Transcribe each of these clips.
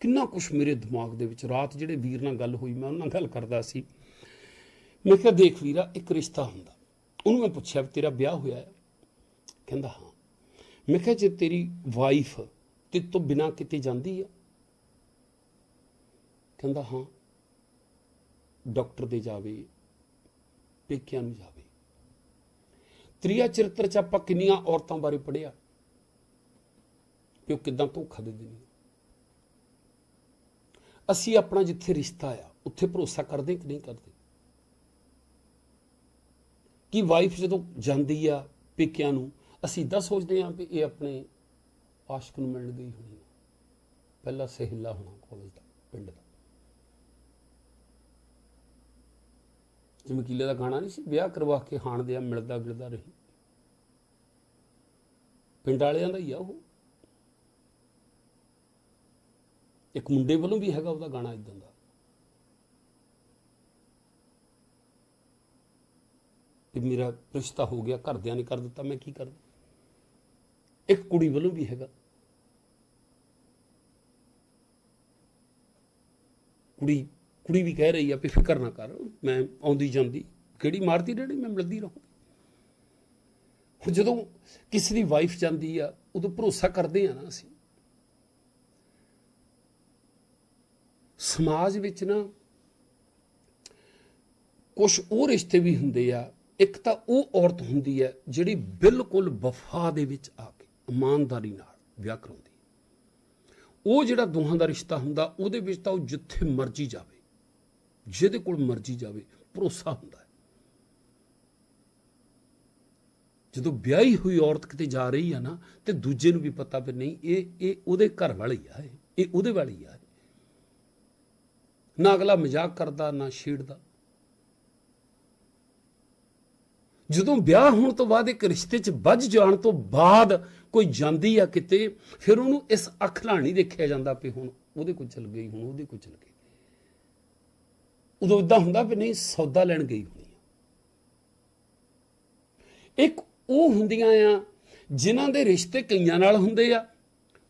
ਕਿੰਨਾ ਕੁਛ ਮੇਰੇ ਦਿਮਾਗ ਦੇ ਵਿੱਚ, ਰਾਤ ਜਿਹੜੇ ਵੀਰ ਨਾਲ ਗੱਲ ਹੋਈ, ਮੈਂ ਉਹਨਾਂ ਨਾਲ ਗੱਲ ਕਰਦਾ ਸੀ। ਮੈਂ ਕਿਹਾ, ਦੇਖ ਵੀਰਾ, ਇੱਕ ਰਿਸ਼ਤਾ ਹੁੰਦਾ। ਉਹਨੂੰ ਮੈਂ ਪੁੱਛਿਆ ਵੀ ਤੇਰਾ ਵਿਆਹ ਹੋਇਆ ਹੈ? ਕਹਿੰਦਾ, ਹਾਂ। ਮੈਂ ਕਿਹਾ, ਜੇ ਤੇਰੀ ਵਾਈਫ ਤੇ ਤੋਂ ਬਿਨਾ ਕਿਤੇ ਜਾਂਦੀ ਆ? ਕਹਿੰਦਾ, ਹਾਂ। ਡਾਕਟਰ ਦੇ ਜਾਵੇ, ਪੇਕਿਆਂ ਨੂੰ ਜਾਵੇ। ਤ੍ਰਿਆ ਚਰਿੱਤਰ ਚ ਆਪਾਂ ਕਿੰਨੀਆਂ ਔਰਤਾਂ ਬਾਰੇ ਪੜਿਆ ਕਿ ਉਹ ਕਿਦਾਂ ਧੋਖਾ ਦਿੰਦੇ ਨੇ ਅਸੀਂ ਆਪਣਾ ਜਿੱਥੇ ਰਿਸ਼ਤਾ ਆ, ਉੱਥੇ ਭਰੋਸਾ ਕਰਦੇ ਕਿ ਨਹੀਂ ਕਰਦੇ? ਕਿ ਵਾਈਫ ਜਦੋਂ ਜਾਂਦੀ ਆ ਪੇਕਿਆਂ ਨੂੰ, ਅਸੀਂ ਇਦਾਂ ਸੋਚਦੇ ਆ ਵੀ ਇਹ ਆਪਣੇ ਆਸ਼ਕ ਨੂੰ ਮਿਲਣ ਗਈ ਹੋਣੀ ਪਹਿਲਾ ਸਹਿਲਾ ਹੋਣਾ ਕਾਲਜ ਦਾ, ਪਿੰਡ ਦਾ। ਜਿਵੇਂ ਕਿਲੇ ਦਾ ਗਾਣਾ ਨਹੀਂ ਸੀ, ਵਿਆਹ ਕਰਵਾ ਕੇ ਹਾਣ ਦੇ ਮਿਲਦਾ ਗਿਲਦਾ ਰਹੀ। ਪਿੰਡ ਵਾਲਿਆਂ ਦਾ ਹੀ ਆ ਉਹ। ਇੱਕ ਮੁੰਡੇ ਵੱਲੋਂ ਵੀ ਹੈਗਾ ਉਹਦਾ ਗਾਣਾ ਇਦਾਂ ਦਾ। ਕਿ ਮੇਰਾ ਰਿਸ਼ਤਾ ਹੋ ਗਿਆ, ਘਰਦਿਆਂ ਨੇ ਕਰ ਦਿੱਤਾ, ਮੈਂ ਕੀ ਕਰਦਾ ਇੱਕ ਕੁੜੀ ਵੱਲੋਂ ਵੀ ਹੈਗਾ। ਕੁੜੀ ਕੁੜੀ ਵੀ ਕਹਿ ਰਹੀ ਆ ਵੀ ਫਿਕਰ ਨਾ ਕਰ, ਮੈਂ ਆਉਂਦੀ ਜਾਂਦੀ। ਕਿਹੜੀ ਮਾਰਦੀ ਡੈਡੀ? ਮੈਂ ਮਿਲਦੀ ਰਹੂੰ ਹੁਣ ਜਦੋਂ ਕਿਸੇ ਦੀ ਵਾਈਫ ਜਾਂਦੀ ਆ, ਉਦੋਂ ਭਰੋਸਾ ਕਰਦੇ ਆ ਨਾ ਅਸੀਂ। ਸਮਾਜ ਵਿੱਚ ਨਾ ਕੁਝ ਉਹ ਰਿਸ਼ਤੇ ਵੀ ਹੁੰਦੇ ਆ, ਇੱਕ ਤਾਂ ਉਹ ਔਰਤ ਹੁੰਦੀ ਹੈ ਜਿਹੜੀ ਬਿਲਕੁਲ ਵਫਾ ਦੇ ਵਿੱਚ ਆ ਕੇ, ਇਮਾਨਦਾਰੀ ਨਾਲ ਵਿਆਹ ਕਰਾਉਂਦੀ ਉਹ ਜਿਹੜਾ ਦੋਹਾਂ ਦਾ ਰਿਸ਼ਤਾ ਹੁੰਦਾ, ਉਹਦੇ ਵਿੱਚ ਤਾਂ ਉਹ ਜਿੱਥੇ ਮਰਜ਼ੀ ਜਾਵੇ, ਜਿਹਦੇ ਕੋਲ ਮਰਜ਼ੀ ਜਾਵੇ, ਭਰੋਸਾ ਹੁੰਦਾ ਹੈ। ਜਦੋਂ ਵਿਆਹੀ ਹੋਈ ਔਰਤ ਕਿਤੇ ਜਾ ਰਹੀ ਆ ਨਾ, ਤੇ ਦੂਜੇ ਨੂੰ ਵੀ ਪਤਾ ਵੀ ਨਹੀਂ, ਇਹ ਇਹ ਉਹਦੇ ਘਰ ਵਾਲੀ ਆ, ਇਹ ਇਹ ਉਹਦੇ ਵਾਲੀ ਆ ਨਾ ਅਗਲਾ ਮਜ਼ਾਕ ਕਰਦਾ, ਨਾ ਛੇੜਦਾ। ਜਦੋਂ ਵਿਆਹ ਹੋਣ ਤੋਂ ਬਾਅਦ ਇੱਕ ਰਿਸ਼ਤੇ 'ਚ ਵੱਜ ਜਾਣ ਤੋਂ ਬਾਅਦ ਕੋਈ ਜਾਂਦੀ ਆ ਕਿਤੇ, ਫਿਰ ਉਹਨੂੰ ਇਸ ਅੱਖ ਨਾਲ ਨਹੀਂ ਦੇਖਿਆ ਜਾਂਦਾ ਵੀ ਹੁਣ ਉਹਦੇ ਕੋਲ ਚਲ ਗਈ, ਹੁਣ ਉਹਦੇ ਕੋਲ ਚਲ ਗਈ। ਉਦੋਂ ਇਦਾਂ ਹੁੰਦਾ ਵੀ ਨਹੀਂ, ਸੌਦਾ ਲੈਣ ਗਈ ਹੋਣੀ ਆ। ਇੱਕ ਉਹ ਹੁੰਦੀਆਂ ਆ ਜਿਨ੍ਹਾਂ ਦੇ ਰਿਸ਼ਤੇ ਕਈਆਂ ਨਾਲ ਹੁੰਦੇ ਆ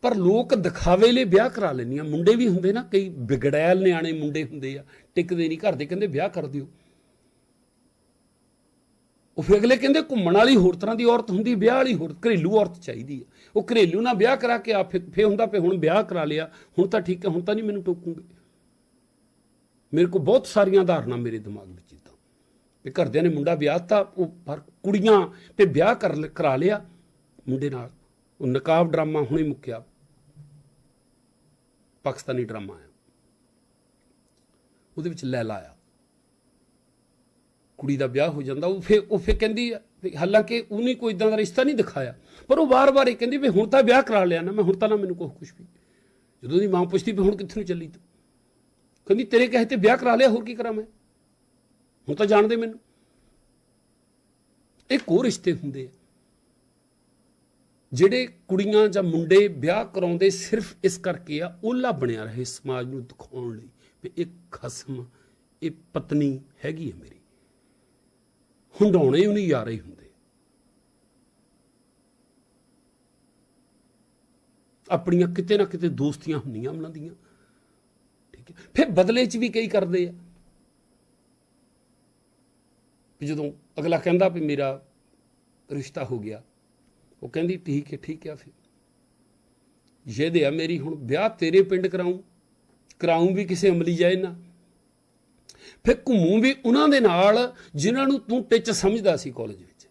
ਪਰ ਲੋਕ ਦਿਖਾਵੇ ਲਈ ਵਿਆਹ ਕਰਾ ਲੈਂਦੀਆਂ। ਮੁੰਡੇ ਵੀ ਹੁੰਦੇ ਨਾ, ਕਈ ਵਿਗੜੈਲ ਨਿਆਣੇ ਮੁੰਡੇ ਹੁੰਦੇ ਆ, ਟਿਕਦੇ ਨਹੀਂ ਘਰ ਦੇ, ਕਹਿੰਦੇ ਵਿਆਹ ਕਰ ਦਿਓ। ਉਹ ਫਿਰ ਅਗਲੇ ਕਹਿੰਦੇ, ਘੁੰਮਣ ਵਾਲੀ ਹੋਰ ਤਰ੍ਹਾਂ ਦੀ ਔਰਤ ਹੁੰਦੀ, ਵਿਆਹ ਵਾਲੀ ਹੋਰ, ਘਰੇਲੂ ਔਰਤ ਚਾਹੀਦੀ ਆ। ਉਹ ਘਰੇਲੂ ਨਾਲ ਵਿਆਹ ਕਰਾ ਕੇ ਆ, ਫਿਰ ਫਿਰ ਹੁੰਦਾ ਪਏ ਹੁਣ ਵਿਆਹ ਕਰਾ ਲਿਆ, ਹੁਣ ਤਾਂ ਠੀਕ ਹੈ, ਹੁਣ ਤਾਂ ਨਹੀਂ ਮੈਨੂੰ ਟੋਕੂਗੇ। ਮੇਰੇ ਕੋਲ ਬਹੁਤ ਸਾਰੀਆਂ ਧਾਰਨਾ ਮੇਰੇ ਦਿਮਾਗ ਵਿੱਚ ਇਦਾਂ। ਵੀ ਘਰਦਿਆਂ ਨੇ ਮੁੰਡਾ ਵਿਆਹਤਾ ਉਹ ਪਰ ਕੁੜੀਆਂ ਤੇ ਵਿਆਹ ਕਰ ਕਰਾ ਲਿਆ ਮੁੰਡੇ ਨਾਲ। ਉਹ ਨਕਾਬ ਡਰਾਮਾ ਹੁਣੇ ਮੁੱਕਿਆ। ਪਾਕਿਸਤਾਨੀ ਡਰਾਮਾ ਆ ਉਹਦੇ ਵਿੱਚ ਲੈਲਾ ਆ ਕੁੜੀ ਦਾ ਵਿਆਹ ਹੋ ਜਾਂਦਾ, ਉਹ ਫੇ ਉਹ ਫੇ ਕਹਿੰਦੀ ਆ ਹਾਲਾਂਕਿ ਉਹਨੇ ਕੋਈ ਇਦਾਂ ਦਾ ਰਿਸ਼ਤਾ ਨਹੀਂ ਦਿਖਾਇਆ, ਪਰ ਉਹ ਵਾਰ-ਵਾਰ ਇਹ ਕਹਿੰਦੀ ਵੀ ਹੁਣ ਤਾਂ ਵਿਆਹ ਕਰਾ ਲਿਆ ਨਾ, ਮੈਂ ਹੁਣ ਤਾਂ ਨਾ ਮੈਨੂੰ ਕੁਛ ਕੁਛ ਵੀ। ਜਦੋਂ ਦੀ ਮਾਂ ਪੁੱਛਦੀ ਵੀ ਹੁਣ ਕਿੱਥੇ ਨੂੰ ਚੱਲੀ ਤੂੰ? ਕਹਿੰਦੀ, ਤੇਰੇ ਕਹੇ ਤੇ ਵਿਆਹ ਕਰਾ ਲਿਆ, ਹੋਰ ਕੀ ਕਰਾਂ ਮੈਂ? ਹੁਣ ਤਾਂ ਜਾਣਦੇ ਮੈਨੂੰ। ਇਹ ਕੋ ਰਿਸ਼ਤੇ ਹੁੰਦੇ ਆ। ਜਿਹੜੇ ਕੁੜੀਆਂ ਜਾਂ ਮੁੰਡੇ ਵਿਆਹ ਕਰਾਉਂਦੇ ਸਿਰਫ ਇਸ ਕਰਕੇ ਆ, ਉਹਲਾ ਬਣਿਆ ਰਹੇ ਸਮਾਜ ਨੂੰ ਦਿਖਾਉਣ ਲਈ ਵੀ ਇਹ ਖਸਮ, ਇਹ ਪਤਨੀ ਹੈਗੀ ਹੈ ਮੇਰੀ। ਹੁੰਡਾਉਣੇ ਉਹਨੇ ਯਾਰੇ ਹੀ ਹੁੰਦੇ। ਆਪਣੀਆਂ ਕਿਤੇ ਨਾ ਕਿਤੇ ਦੋਸਤੀਆਂ ਹੁੰਦੀਆਂ ਉਹਨਾਂ ਦੀਆਂ। ਠੀਕ ਹੈ। ਫਿਰ ਬਦਲੇ 'ਚ ਵੀ ਕਈ ਕਰਦੇ ਆ। ਵੀ ਜਦੋਂ ਅਗਲਾ ਕਹਿੰਦਾ ਵੀ ਮੇਰਾ ਰਿਸ਼ਤਾ ਹੋ ਗਿਆ ਉਹ ਕਹਿੰਦੀ, ਠੀਕ ਹੈ ਠੀਕ ਹੈ, ਫਿਰ। ਜੇ ਆ ਮੇਰੀ ਹੁਣ ਵਿਆਹ ਤੇਰੇ ਪਿੰਡ ਕਰਾਉਂ ਕਰਾਉਂ ਵੀ ਕਿਸੇ ਅਮਲੀ ਜਾਏ ਨਾ ਫਿਰ ਘੁੰਮੂ ਵੀ ਉਹਨਾਂ ਦੇ ਨਾਲ ਜਿਨ੍ਹਾਂ ਨੂੰ ਤੂੰ ਟਿੱਚ ਸਮਝਦਾ ਸੀ ਕਾਲਜ ਵਿੱਚ।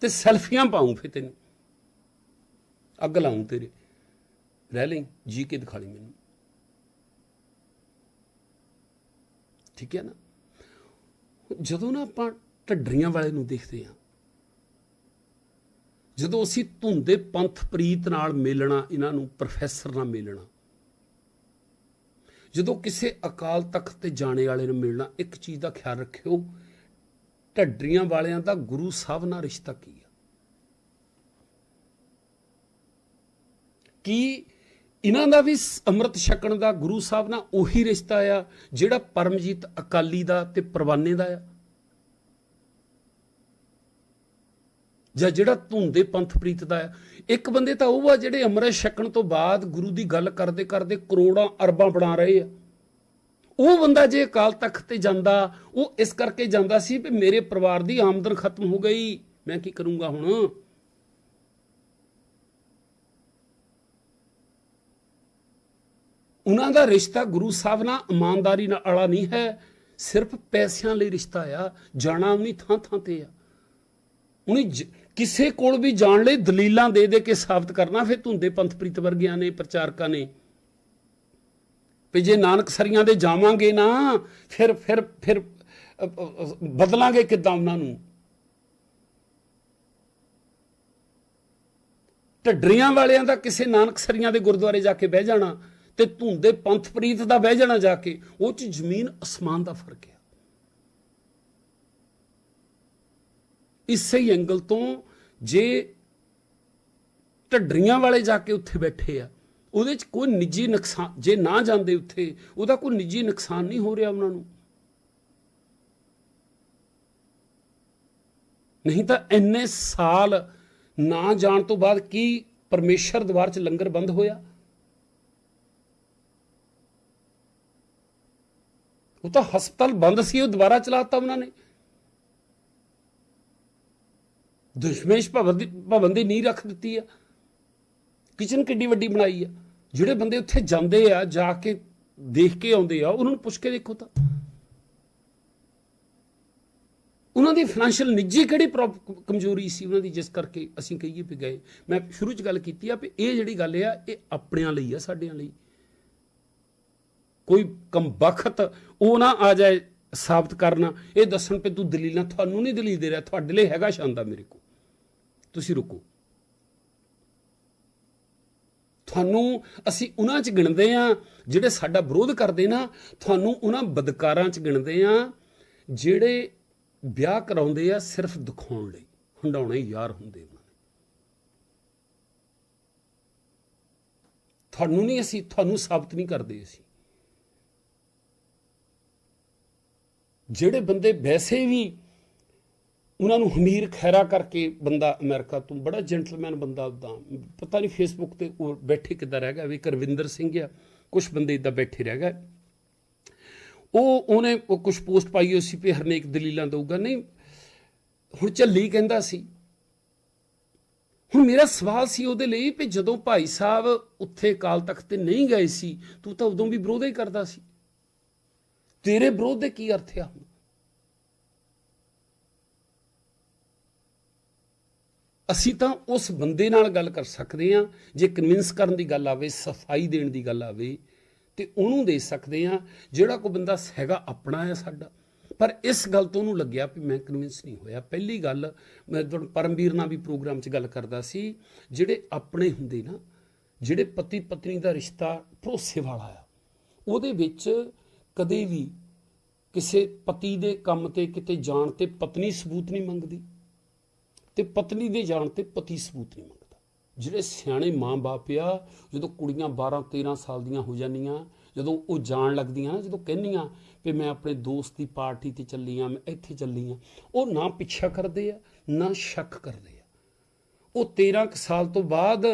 ਤੇ ਸੈਲਫੀਆਂ ਪਾਉਂ ਫਿਰ ਤੈਨੂੰ। ਅੱਗ ਲਾਉਂ ਤੇਰੇ। ਰਹਿ ਲਈ, ਜੀ ਕੇ ਦਿਖਾ ਲਈ ਮੈਨੂੰ। ਠੀਕ ਹੈ ਨਾ? ਜਦੋਂ ਨਾ ਆਪਾਂ ਢੱਡਰੀਆਂ ਵਾਲੇ ਨੂੰ ਦੇਖਦੇ ਹਾਂ ਜਦੋਂ ਅਸੀਂ ਧੁੰਦੇ ਪੰਥ ਪ੍ਰੀਤ ਨਾਲ ਮਿਲਣਾ, ਇਹਨਾਂ ਨੂੰ ਪ੍ਰੋਫੈਸਰ ਨਾਲ ਮਿਲਣਾ। ਜਦੋਂ ਕਿਸੇ ਅਕਾਲ ਤਖਤ ਤੇ ਜਾਣੇ ਵਾਲੇ ਨੂੰ ਮਿਲਣਾ, ਇੱਕ ਚੀਜ਼ ਦਾ ਖਿਆਲ ਰੱਖਿਓ, ਢੱਡਰੀਆਂ ਵਾਲਿਆਂ ਦਾ ਗੁਰੂ ਸਾਹਿਬ ਨਾਲ ਰਿਸ਼ਤਾ ਕੀ ਆ? ਕੀ ਇਹਨਾਂ ਦਾ ਵੀ ਅੰਮ੍ਰਿਤ ਛਕਣ ਦਾ ਗੁਰੂ ਸਾਹਿਬ ਨਾਲ ਉਹੀ ਰਿਸ਼ਤਾ ਆ, ਜਿਹੜਾ ਪਰਮਜੀਤ ਅਕਾਲੀ ਦਾ ਤੇ ਪਰਵਾਨੇ ਦਾ ਆ? ਜਾਂ ਜਿਹੜਾ ਧੁੰਦੇ ਪੰਥ ਪ੍ਰੀਤ ਦਾ ਹੈ, ਇੱਕ ਬੰਦੇ ਤਾਂ ਉਹ ਆ ਜਿਹੜੇ ਅੰਮ੍ਰਿਤ ਛਕਣ ਤੋਂ ਬਾਅਦ ਗੁਰੂ ਦੀ ਗੱਲ ਕਰਦੇ ਕਰਦੇ ਕਰੋੜਾਂ ਅਰਬਾਂ ਬਣਾ ਰਹੇ ਆ। ਉਹ ਬੰਦਾ ਜੇ ਅਕਾਲ ਤਖਤ ਤੇ ਜਾਂਦਾ, ਉਹ ਇਸ ਕਰਕੇ ਜਾਂਦਾ ਸੀ ਵੀ ਮੇਰੇ ਪਰਿਵਾਰ ਦੀ ਆਮਦਨ ਖਤਮ ਹੋ ਗਈ। ਮੈਂ ਕੀ ਕਰੂੰਗਾ ਹੁਣ? ਉਹਨਾਂ ਦਾ ਰਿਸ਼ਤਾ ਗੁਰੂ ਸਾਹਿਬ ਨਾਲ ਇਮਾਨਦਾਰੀ ਨਾਲ ਆਲਾ ਨਹੀਂ ਹੈ, ਸਿਰਫ ਪੈਸਿਆਂ ਲਈ ਰਿਸ਼ਤਾ ਆ, ਜਾਣਾ ਉਹਨੀ ਥਾਂ ਥਾਂ ਤੇ ਆ। ਉਹਨੇ ਕਿਸੇ ਕੋਲ ਵੀ ਜਾਣ ਲਈ ਦਲੀਲਾਂ ਦੇ ਦੇ ਕੇ ਸਾਬਤ ਕਰਨਾ, ਫਿਰ ਧੁੰਦੇ ਪੰਥ ਪ੍ਰੀਤ ਵਰਗਿਆਂ ਨੇ, ਪ੍ਰਚਾਰਕਾਂ ਨੇ। ਵੀ ਜੇ ਨਾਨਕ ਸਰੀਆਂ ਦੇ ਜਾਵਾਂਗੇ ਨਾ, ਫਿਰ ਫਿਰ ਫਿਰ ਬਦਲਾਂਗੇ ਕਿੱਦਾਂ ਉਹਨਾਂ ਨੂੰ? ਢੱਡਰੀਆਂ ਵਾਲਿਆਂ ਦਾ ਕਿਸੇ ਨਾਨਕ ਸਰੀਆਂ ਦੇ ਗੁਰਦੁਆਰੇ ਜਾ ਕੇ ਬਹਿ ਜਾਣਾ ਤੇ ਧੁੰਦੇ ਪੰਥ ਪ੍ਰੀਤ ਦਾ ਬਹਿ ਜਾਣਾ ਜਾ ਕੇ, ਉਹ ਚ ਜ਼ਮੀਨ ਅਸਮਾਨ ਦਾ ਫ਼ਰਕ ਹੈ। ਇਸੇ ਹੀ ਐਂਗਲ ਤੋਂ ਜੇ ਢੱਡਰੀਆਂ ਵਾਲੇ ਜਾ ਕੇ ਉੱਥੇ ਬੈਠੇ ਆ, ਉਹਦੇ ਚ ਕੋਈ ਨਿੱਜੀ ਨੁਕਸਾਨ, ਜੇ ਨਾ ਜਾਂਦੇ ਉੱਥੇ, ਉਹਦਾ ਕੋਈ ਨਿੱਜੀ ਨੁਕਸਾਨ ਨਹੀਂ ਹੋ ਰਿਹਾ ਉਹਨਾਂ ਨੂੰ। ਨਹੀਂ ਤਾਂ ਇੰਨੇ ਸਾਲ ਨਾ ਜਾਣ ਤੋਂ ਬਾਅਦ ਕੀ ਪਰਮੇਸ਼ਰ ਦਵਾਰ ਚ ਲੰਗਰ ਬੰਦ ਹੋਇਆ? ਉਹ ਤਾਂ ਹਸਪਤਾਲ ਬੰਦ ਸੀ, ਉਹ ਦੁਬਾਰਾ ਚਲਾਤਾ ਉਹਨਾਂ ਨੇ। ਦੁਸ਼ਮੇਸ਼ ਭਵਨ ਦੀ ਭਵਨ ਦੀ ਨੀਂਹ ਰੱਖ ਦਿੱਤੀ ਆ। ਕਿਚਨ ਕਿੱਡੀ ਵੱਡੀ ਬਣਾਈ ਆ। ਜਿਹੜੇ ਬੰਦੇ ਉੱਥੇ ਜਾਂਦੇ ਆ, ਜਾ ਕੇ ਦੇਖ ਕੇ ਆਉਂਦੇ ਆ, ਉਹਨਾਂ ਨੂੰ ਪੁੱਛ ਕੇ ਦੇਖੋ ਤਾਂ। ਉਹਨਾਂ ਦੀ ਫਾਈਨੈਂਸ਼ੀਅਲ ਨਿੱਜੀ ਕਿਹੜੀ ਪ੍ਰੋਬ- ਕਮਜ਼ੋਰੀ ਸੀ ਉਹਨਾਂ ਦੀ, ਜਿਸ ਕਰਕੇ ਅਸੀਂ ਕਹੀਏ ਵੀ ਗਏ। ਮੈਂ ਸ਼ੁਰੂ ਚ ਗੱਲ ਕੀਤੀ ਆ ਵੀ ਇਹ ਜਿਹੜੀ ਗੱਲ ਆ, ਇਹ ਆਪਣਿਆਂ ਲਈ ਆ, ਸਾਡਿਆਂ ਲਈ। ਕੋਈ ਕੰਬਖਤ ਉਹ ਨਾ ਆ ਜਾਏ ਸਾਬਤ ਕਰਨਾ। ਇਹ ਦੱਸਣ ਪੇ ਤੂੰ ਦਲੀਲਾਂ, ਤੁਹਾਨੂੰ ਨਹੀਂ ਦਲੀਲ ਦੇ ਰਿਹਾ, ਤੁਹਾਡੇ ਲਈ ਹੈਗਾ ਸ਼ਾਨਦਾ ਮੇਰੇ ਕੋਲ। ਤੁਸੀਂ ਰੁਕੋ। ਤੁਹਾਨੂੰ ਅਸੀਂ ਉਹਨਾਂ 'ਚ ਗਿਣਦੇ ਆ ਜਿਹੜੇ ਸਾਡਾ ਵਿਰੋਧ ਕਰਦੇ ਨਾ, ਤੁਹਾਨੂੰ ਉਹਨਾਂ ਬਦਕਾਰਾਂ 'ਚ ਗਿਣਦੇ ਆ ਜਿਹੜੇ ਵਿਆਹ ਕਰਾਉਂਦੇ ਆ ਸਿਰਫ ਦਿਖਾਉਣ ਲਈ ਹੰਡਾਉਣੇ ਯਾਰ ਹੁੰਦੇ ਉਹਨਾਂ ਨੇ। ਤੁਹਾਨੂੰ ਨਹੀਂ ਅਸੀਂ, ਤੁਹਾਨੂੰ ਸਾਬਤ ਨਹੀਂ ਕਰਦੇ ਅਸੀਂ। ਜਿਹੜੇ ਬੰਦੇ ਵੈਸੇ ਵੀ ਉਹਨਾਂ ਨੂੰ ਹਮੀਰ ਖੈਰਾ ਕਰਕੇ ਬੰਦਾ ਅਮਰੀਕਾ ਤੋਂ ਬੜਾ ਜੈਂਟਲਮੈਨ ਬੰਦਾ ਉਦਾਂ ਪਤਾ ਨਹੀਂ ਫੇਸਬੁੱਕ ਤੇ ਉਹ ਬੈਠੇ ਕਿੱਦਾਂ ਰਹਿ ਗਿਆ, ਵੀ ਕਰਵਿੰਦਰ ਸਿੰਘ ਆ ਕੁਝ ਬੰਦੇ ਇਦਾਂ ਬੈਠੇ ਰਹਿ ਗਏ। ਉਹ, ਉਹਨੇ ਉਹ ਕੁਝ ਪੋਸਟ ਪਾਈ ਹੋਈ ਸੀ ਵੀ ਹਰਨੇਕ ਦਲੀਲਾਂ ਦਊਗਾ। ਨਹੀਂ, ਹੁਣ ਝੱਲੀ ਕਹਿੰਦਾ ਸੀ। ਹੁਣ ਮੇਰਾ ਸਵਾਲ ਸੀ ਉਹਦੇ ਲਈ ਵੀ ਜਦੋਂ ਭਾਈ ਸਾਹਿਬ ਉੱਥੇ ਕਾਲ ਤਖਤ ਤੇ ਨਹੀਂ ਗਏ ਸੀ, ਤੂੰ ਤਾਂ ਉਦੋਂ ਵੀ ਵਿਰੋਧ ਹੀ ਕਰਦਾ ਸੀ। ਤੇਰੇ ਵਿਰੋਧ ਦੇ ਕੀ ਅਰਥ ਆ ਹੁਣ? ਅਸੀਂ ਤਾਂ ਉਸ ਬੰਦੇ ਨਾਲ ਗੱਲ ਕਰ ਸਕਦੇ ਹਾਂ, ਜੇ ਕਨਵਿੰਸ ਕਰਨ ਦੀ ਗੱਲ ਆਵੇ, ਸਫ਼ਾਈ ਦੇਣ ਦੀ ਗੱਲ ਆਵੇ, ਤੇ ਉਹਨੂੰ ਦੇ ਸਕਦੇ ਹਾਂ, ਜਿਹੜਾ ਕੋਈ ਬੰਦਾ ਹੈਗਾ ਆਪਣਾ ਹੈ ਸਾਡਾ। ਪਰ ਇਸ ਗੱਲ ਤੋਂ ਉਹਨੂੰ ਲੱਗਿਆ ਵੀ ਮੈਂ ਕਨਵਿੰਸ ਨਹੀਂ ਹੋਇਆ। ਪਹਿਲੀ ਗੱਲ, ਮੈਂ ਤੁਹਾਨੂੰ ਪਰਮਵੀਰ ਨਾਲ ਵੀ ਪ੍ਰੋਗਰਾਮ 'ਚ ਗੱਲ ਕਰਦਾ ਸੀ, ਜਿਹੜੇ ਆਪਣੇ ਹੁੰਦੇ ਨਾ, ਜਿਹੜੇ ਪਤੀ ਪਤਨੀ ਦਾ ਰਿਸ਼ਤਾ ਭਰੋਸੇ ਵਾਲਾ ਆ, ਉਹਦੇ ਵਿੱਚ ਕਦੇ ਵੀ ਕਿਸੇ ਪਤੀ ਦੇ ਕੰਮ ਤੇ, ਕਿਤੇ ਜਾਣ ਤੇ ਪਤਨੀ ਸਬੂਤ ਨਹੀਂ ਮੰਗਦੀ। ਤੇ ਪਤਨੀ ਦੇ ਜਾਣ ਤੇ ਪਤੀ ਸਬੂਤ ਨਹੀਂ ਮੰਗਦਾ। ਜਿਹੜੇ ਸਿਆਣੇ ਮਾਂ-ਬਾਪ ਆ, ਜਦੋਂ ਕੁੜੀਆਂ 12 13 ਸਾਲ ਦੀਆਂ ਹੋ ਜਾਂਦੀਆਂ, ਜਦੋਂ ਉਹ ਜਾਣ ਲੱਗਦੀਆਂ ਨਾ ਜਦੋਂ ਕਹਿੰਦੀਆਂ ਵੀ ਮੈਂ ਆਪਣੇ ਦੋਸਤ ਦੀ ਪਾਰਟੀ ਤੇ ਚੱਲੀ ਆ, ਮੈਂ ਇੱਥੇ ਚੱਲੀ ਆ, ਉਹ ਨਾ ਪਿੱਛਾ ਕਰਦੇ ਆ, ਨਾ ਸ਼ੱਕ ਕਰਦੇ ਆ। ਉਹ 13 ਕੁ ਸਾਲ ਤੋਂ ਬਾਅਦ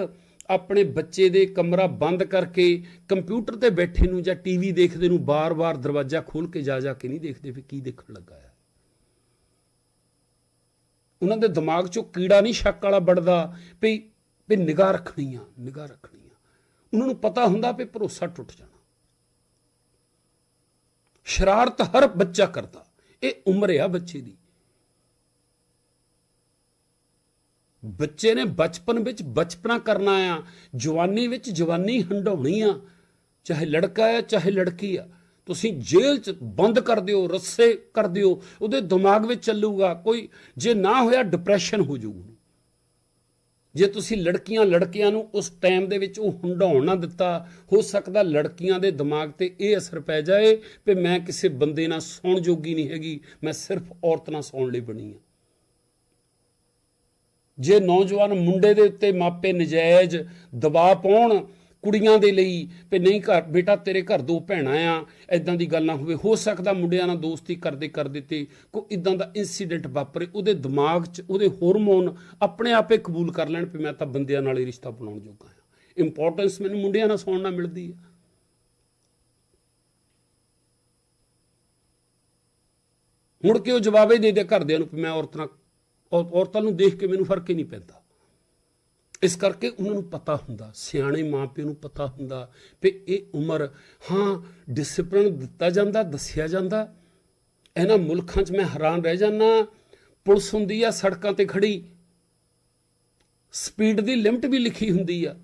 ਆਪਣੇ ਬੱਚੇ ਦੇ ਕਮਰਾ ਬੰਦ ਕਰਕੇ ਕੰਪਿਊਟਰ ਤੇ ਬੈਠੇ ਨੂੰ ਜਾਂ ਟੀਵੀ ਦੇਖਦੇ ਨੂੰ ਬਾਰ-ਬਾਰ ਦਰਵਾਜ਼ਾ ਖੋਲ ਕੇ ਜਾ ਜਾ ਕੇ ਨਹੀਂ ਦੇਖਦੇ ਵੀ ਕੀ ਦੇਖਣ ਲੱਗਾ ਹੈ ਉਹਨਾਂ ਦੇ ਦਿਮਾਗ 'ਚੋਂ ਕੀੜਾ ਨਹੀਂ ਸ਼ੱਕ ਵਾਲਾ ਵੜਦਾ ਵੀ ਵੀ ਨਿਗਾਹ ਰੱਖਣੀ ਆ, ਨਿਗਾਹ ਰੱਖਣੀ ਆ। ਉਹਨਾਂ ਨੂੰ ਪਤਾ ਹੁੰਦਾ ਵੀ ਭਰੋਸਾ ਟੁੱਟ ਜਾਣਾ। ਸ਼ਰਾਰਤ ਹਰ ਬੱਚਾ ਕਰਦਾ। ਇਹ ਉਮਰ ਆ ਬੱਚੇ ਦੀ। ਬੱਚੇ ਨੇ ਬਚਪਨ ਵਿੱਚ ਬਚਪਨਾ ਕਰਨਾ ਆ, ਜਵਾਨੀ ਵਿੱਚ ਜਵਾਨੀ ਹੰਡਾਉਣੀ ਆ, ਚਾਹੇ ਲੜਕਾ ਆ, ਚਾਹੇ ਲੜਕੀ ਆ। ਤੁਸੀਂ ਜੇਲ੍ਹ 'ਚ ਬੰਦ ਕਰ ਦਿਓ, ਰੱਸੇ ਕਰ ਦਿਓ, ਉਹਦੇ ਦਿਮਾਗ ਵਿੱਚ ਚੱਲੂਗਾ। ਕੋਈ, ਜੇ ਨਾ ਹੋਇਆ ਡਿਪਰੈਸ਼ਨ ਹੋ ਜਾਊਗਾ ਜੇ ਤੁਸੀਂ ਲੜਕੀਆਂ ਲੜਕਿਆਂ ਨੂੰ ਉਸ ਟਾਈਮ ਦੇ ਵਿੱਚ ਉਹ ਹੰਡਾਉਣ ਨਾ ਦਿੱਤਾ, ਹੋ ਸਕਦਾ ਲੜਕੀਆਂ ਦੇ ਦਿਮਾਗ ਤੇ ਇਹ ਅਸਰ ਪੈ ਜਾਏ ਕਿ ਮੈਂ ਕਿਸੇ ਬੰਦੇ ਨਾਲ ਸੌਣ ਜੋਗੀ ਨਹੀਂ ਹੈਗੀ, ਮੈਂ ਸਿਰਫ ਔਰਤ ਨਾਲ ਸੌਣ ਲਈ ਬਣੀ ਹਾਂ। ਜੇ ਨੌਜਵਾਨ ਮੁੰਡੇ ਦੇ ਉੱਤੇ ਮਾਪੇ ਨਜਾਇਜ਼ ਦਬਾਅ ਪਾਉਣ ਕੁੜੀਆਂ ਦੇ ਲਈ ਵੀ ਨਹੀਂ ਘਰ, ਬੇਟਾ ਤੇਰੇ ਘਰ ਦੋ ਭੈਣਾਂ ਆ ਐਦਾਂ ਦੀ ਗੱਲ ਨਾ ਹੋਵੇ। ਹੋ ਸਕਦਾ ਮੁੰਡਿਆਂ ਨਾਲ ਦੋਸਤੀ ਕਰਦੇ ਕਰਦੇ ਤੇ ਕੋਈ ਇਦਾਂ ਦਾ ਇਨਸੀਡੈਂਟ ਵਾਪਰੇ, ਉਹਦੇ ਦਿਮਾਗ 'ਚ, ਉਹਦੇ ਹਾਰਮੋਨ ਆਪਣੇ ਆਪੇ ਕਬੂਲ ਕਰ ਲੈਣ ਵੀ ਮੈਂ ਤਾਂ ਬੰਦਿਆਂ ਨਾਲ ਹੀ ਰਿਸ਼ਤਾ ਬਣਾਉਣ ਜੋਗਾ ਹਾਂ ਇੰਪੋਰਟੈਂਸ ਮੈਨੂੰ ਮੁੰਡਿਆਂ ਨਾਲ ਸੌਣ ਨਾਲ ਮਿਲਦੀ ਹੈ ਮੁੜ ਕੇ ਉਹ ਜਵਾਬ ਹੀ ਦੇ ਦੇ ਘਰਦਿਆਂ ਨੂੰ ਵੀ ਮੈਂ ਔਰਤਾਂ ਔ- ਔਰਤਾਂ ਨੂੰ ਦੇਖ ਕੇ ਮੈਨੂੰ ਫ਼ਰਕ ਹੀ ਨਹੀਂ ਪੈਂਦਾ। ਇਸ ਕਰਕੇ ਉਹਨਾਂ ਨੂੰ ਪਤਾ ਹੁੰਦਾ, ਸਿਆਣੇ ਮਾਪਿਆਂ ਨੂੰ ਪਤਾ ਹੁੰਦਾ ਵੀ ਇਹ ਉਮਰ, ਹਾਂ ਡਿਸਪਲਿਨ ਦਿੱਤਾ ਜਾਂਦਾ, ਦੱਸਿਆ ਜਾਂਦਾ। ਇਹਨਾਂ ਮੁਲਕਾਂ 'ਚ ਮੈਂ ਹੈਰਾਨ ਰਹਿ ਜਾਂਦਾ, ਪੁਲਿਸ ਹੁੰਦੀ ਆ, ਸੜਕਾਂ ਤੇ ਖੜੀ। ਸਪੀਡ ਦੀ ਲਿਮਟ ਵੀ ਲਿਖੀ ਹੁੰਦੀ ਆ।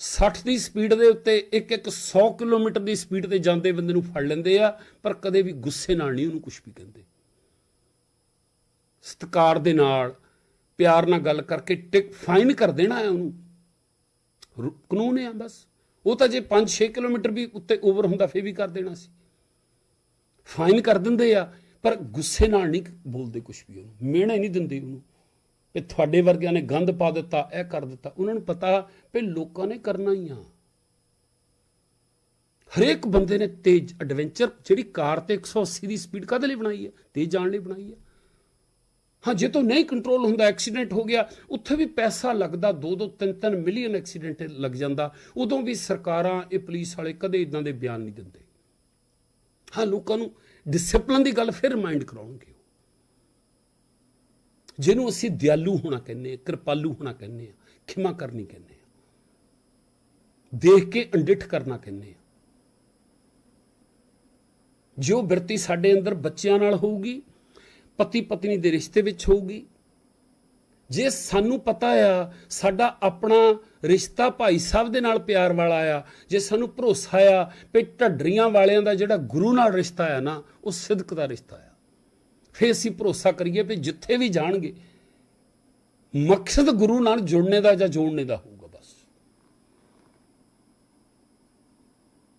60 ਦੀ ਸਪੀਡ ਦੇ ਉੱਤੇ ਇੱਕ ਇੱਕ 100 ਕਿਲੋਮੀਟਰ ਦੀ ਸਪੀਡ ਤੇ ਜਾਂਦੇ ਬੰਦੇ ਨੂੰ ਫੜ ਲੈਂਦੇ ਆ, ਪਰ ਕਦੇ ਵੀ ਗੁੱਸੇ ਨਾਲ ਨਹੀਂ ਉਹਨੂੰ ਕੁਝ ਵੀ ਕਹਿੰਦੇ। ਸਤਕਾਰ ਦੇ ਨਾਲ ਪਿਆਰ ਨਾਲ ਗੱਲ ਕਰਕੇ ਟਿਕ ਫਾਈਨ ਕਰ ਦੇਣਾ ਹੈ ਉਹਨੂੰ। ਰੂ- ਕਾਨੂੰਨ ਹੈ ਬਸ। ਉਹ ਤਾਂ ਜੇ 5-6 ਕਿਲੋਮੀਟਰ ਵੀ ਉੱਤੇ ਓਵਰ ਹੁੰਦਾ, ਫੇਰ ਵੀ ਕਰ ਦੇਣਾ ਸੀ। ਫਾਈਨ ਕਰ ਦਿੰਦੇ ਆ, ਪਰ ਗੁੱਸੇ ਨਾਲ ਨਹੀਂ ਬੋਲਦੇ ਕੁਝ ਵੀ ਉਹਨੂੰ। ਮਿਹਣਾ ਹੀ ਨਹੀਂ ਦਿੰਦੇ ਉਹਨੂੰ। ਵੀ ਤੁਹਾਡੇ ਵਰਗਿਆਂ ਨੇ ਗੰਦ ਪਾ ਦਿੱਤਾ, ਇਹ ਕਰ ਦਿੱਤਾ। ਉਹਨਾਂ ਨੂੰ ਪਤਾ ਵੀ ਲੋਕਾਂ ਨੇ ਕਰਨਾ ਹੀ ਆ। ਹਰੇਕ ਬੰਦੇ ਨੇ ਤੇਜ਼ ਐਡਵੈਂਚਰ ਜਿਹੜੀ ਕਾਰ ਤੇ 180 ਦੀ ਸਪੀਡ ਕਾਹਦੇ ਲਈ ਬਣਾਈ ਹੈ? ਤੇਜ਼ ਜਾਣ ਲਈ ਬਣਾਈ ਹੈ। ਹਾਂ, ਜੇ ਤੋਂ ਨਹੀਂ ਕੰਟਰੋਲ ਹੁੰਦਾ ਐਕਸੀਡੈਂਟ ਹੋ ਗਿਆ, ਉੱਥੇ ਵੀ ਪੈਸਾ ਲੱਗਦਾ 2-2 3-3 ਮਿਲੀਅਨ ਐਕਸੀਡੈਂਟ ਲੱਗ ਜਾਂਦਾ। ਉਦੋਂ ਵੀ ਸਰਕਾਰਾਂ ਇਹ ਪੁਲਿਸ ਵਾਲੇ ਕਦੇ ਇਦਾਂ ਦੇ ਬਿਆਨ ਨਹੀਂ ਦਿੰਦੇ। ਹਾਂ, ਲੋਕਾਂ ਨੂੰ ਡਿਸਪਲਿਨ ਦੀ ਗੱਲ ਫਿਰ ਰਿਮਾਈਂਡ ਕਰਾਉਣਗੇ ਉਹ। ਜਿਹਨੂੰ ਅਸੀਂ ਦਿਆਲੂ ਹੋਣਾ ਕਹਿੰਦੇ ਆ ਕਿਰਪਾਲੂ ਹੋਣਾ ਕਹਿੰਦੇ ਆ ਖਿਮਾ ਕਰਨੀ ਕਹਿੰਦੇ ਆ ਦੇਖ ਕੇ ਅੰਡਿਠ ਕਰਨਾ ਕਹਿੰਦੇ ਆ ਜੋ ਬਿਰਤੀ ਸਾਡੇ ਅੰਦਰ ਬੱਚਿਆਂ ਨਾਲ ਹੋਊਗੀ ਪਤੀ ਪਤਨੀ ਦੇ ਰਿਸ਼ਤੇ ਵਿੱਚ ਹੋਊਗੀ। ਜੇ ਸਾਨੂੰ ਪਤਾ ਆ, ਸਾਡਾ ਆਪਣਾ ਰਿਸ਼ਤਾ ਭਾਈ ਸਾਹਿਬ ਦੇ ਨਾਲ ਪਿਆਰ ਵਾਲਾ ਆ, ਜੇ ਸਾਨੂੰ ਭਰੋਸਾ ਆ ਵੀ ਢੱਡਰੀਆਂ ਵਾਲਿਆਂ ਦਾ ਜਿਹੜਾ ਗੁਰੂ ਨਾਲ ਰਿਸ਼ਤਾ ਆ ਨਾ, ਉਹ ਸਿਦਕ ਦਾ ਰਿਸ਼ਤਾ ਆ। ਫੇਰ ਅਸੀਂ ਭਰੋਸਾ ਕਰੀਏ ਵੀ ਜਿੱਥੇ ਵੀ ਜਾਣਗੇ, ਮਕਸਦ ਗੁਰੂ ਨਾਲ ਜੁੜਨੇ ਦਾ ਜਾਂ ਜੋੜਨੇ ਦਾ ਹੋਊ।